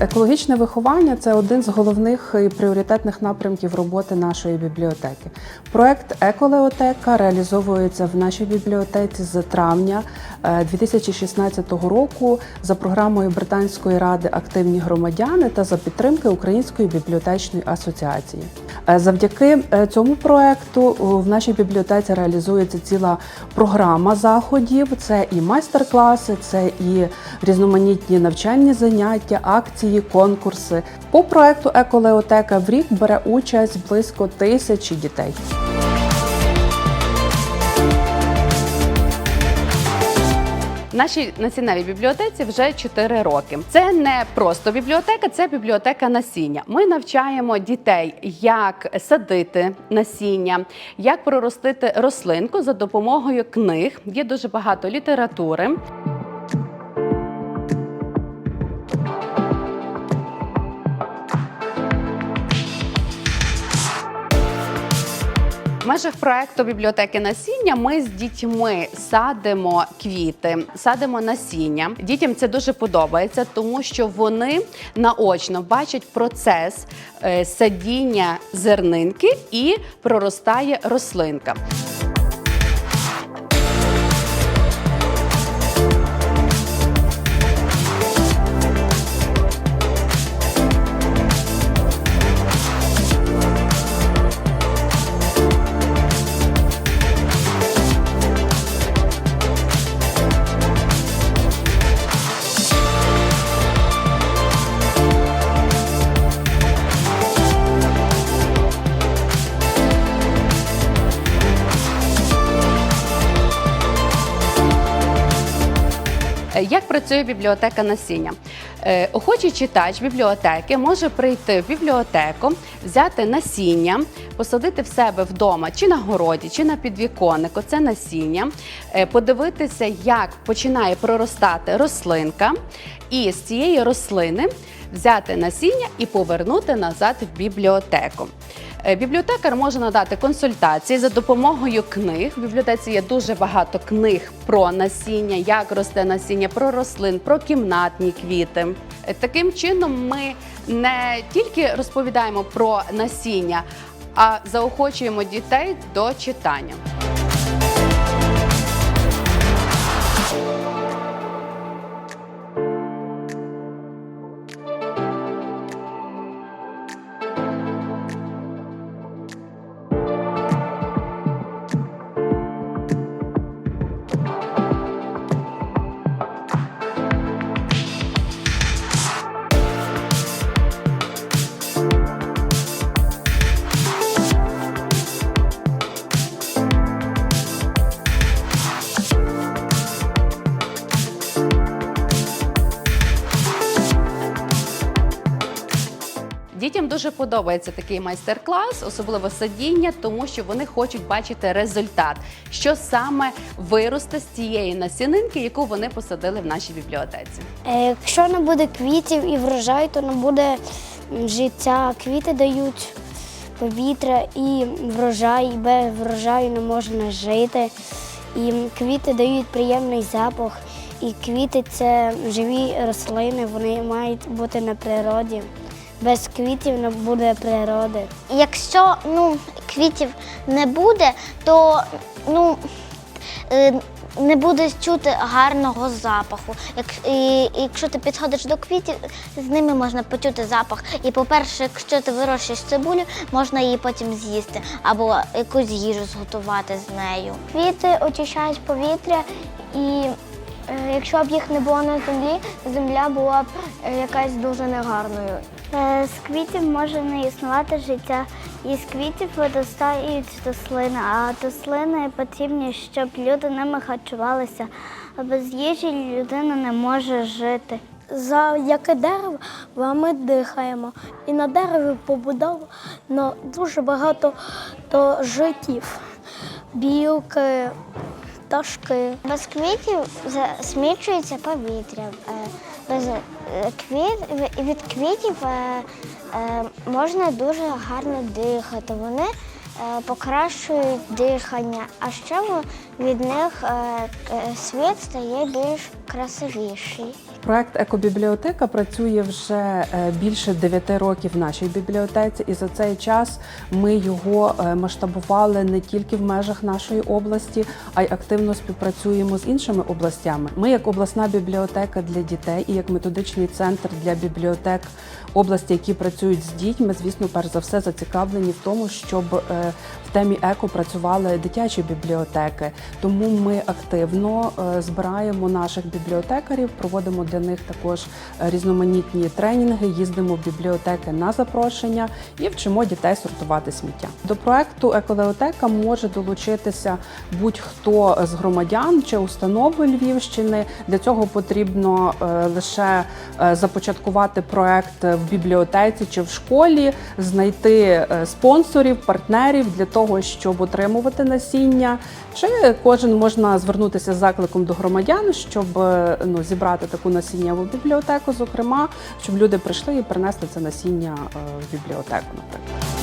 Екологічне виховання це один з головних і пріоритетних напрямків роботи нашої бібліотеки. Проект Еколеотека реалізовується в нашій бібліотеці з травня е, 2016 року за програмою Британської ради Активні громадяни та за підтримки Української бібліотечної асоціації. Е, Завдяки е, цьому проекту в нашій бібліотеці реалізується ціла програма заходів. Це і майстер-класи, це і різноманітні навчальні заняття, акції, конкурси. По проекту Еколеотека в рік бере участь близько тисячі дітей. Нашій національній бібліотеці вже 4 роки. Це не просто бібліотека, це бібліотека насіння. Ми навчаємо дітей, як садити насіння, як проростити рослинку за допомогою книг. Є дуже багато літератури. Межах проекту бібліотеки насіння ми з дітьми садимо квіти, садимо насіння. Дітям це дуже подобається, тому що вони наочно бачать процес е, садіння зернинки і проростає рослинка. Як працює бібліотека насіння? Е, Охочий читач бібліотеки може прийти в бібліотеку, взяти насіння, посадити в себе вдома чи на городі, чи на підвіконнику. Це насіння, е, подивитися, як починає проростати рослинка, і з цієї рослини взяти насіння і повернути назад в бібліотеку. Е, Бібліотекар може надати консультації за допомогою книг. В бібліотеці є дуже багато книг про насіння, як росте насіння, про рослин, про кімнатні квіти. Е, Таким чином, ми не тільки розповідаємо про насіння, а заохочуємо дітей до читання. Дітям дуже подобається такий майстер-клас, особливо садіння, тому що вони хочуть бачити результат, що саме виросте з тієї насінинки, яку вони посадили в нашій бібліотеці. Е, Якщо не буде квітів і врожай, то не буде життя. Квіти дають повітря і врожай, і без врожаю не можна жити. І квіти дають приємний запах. І квіти це живі рослини, вони мають бути на природі. Без квітів не буде природи. Якщо ну, квітів не буде, то ну, е, не буде чути гарного запаху. Як, і, якщо ти підходиш до квітів, з ними можна почути запах. І, по-перше, якщо ти вирощуєш цибулю, можна її потім з'їсти або якусь їжу зготувати з нею. Квіти очищають повітря, і е, якщо б їх не було на землі, земля була б е, якась дуже негарною. Е, З квітів може не існувати життя. Із квітів виростають рослини, а рослини потрібні, щоб люди ними харчувалися. А без їжі людина не може жити. За яке дерево ми дихаємо. І на дереві побудовано дуже багато то життів, білки, пташки. Без квітів засмічується повітря. Е, від квітів е, е, можна дуже гарно дихати. Вони покращують дихання, а ще від них світ стає більш красивіший. Проект Екобібліотека працює вже е, більше 9 років в нашій бібліотеці, і за цей час ми його е, масштабували не тільки в межах нашої області, а й активно співпрацюємо з іншими областями. Ми, як обласна бібліотека для дітей і як методичний центр для бібліотек області, які працюють з дітьми, звісно, перш за все зацікавлені в тому, щоб е, в темі еко працювали дитячі бібліотеки. Тому ми активно збираємо наших бібліотекарів, проводимо для них також е, різноманітні тренінги, їздимо в бібліотеки на запрошення і вчимо дітей сортувати сміття. До проекту Еколеотека може долучитися будь-хто з громадян чи установи Львівщини. Для цього потрібно е, лише е, започаткувати проект в бібліотеці чи в школі, знайти спонсорів, партнерів для того, щоб отримувати насіння. Чи кожен можна звернутися з закликом до громадян, щоб ну, зібрати таку насіннєву бібліотеку, зокрема, щоб люди прийшли і принесли це насіння е, в бібліотеку, наприклад.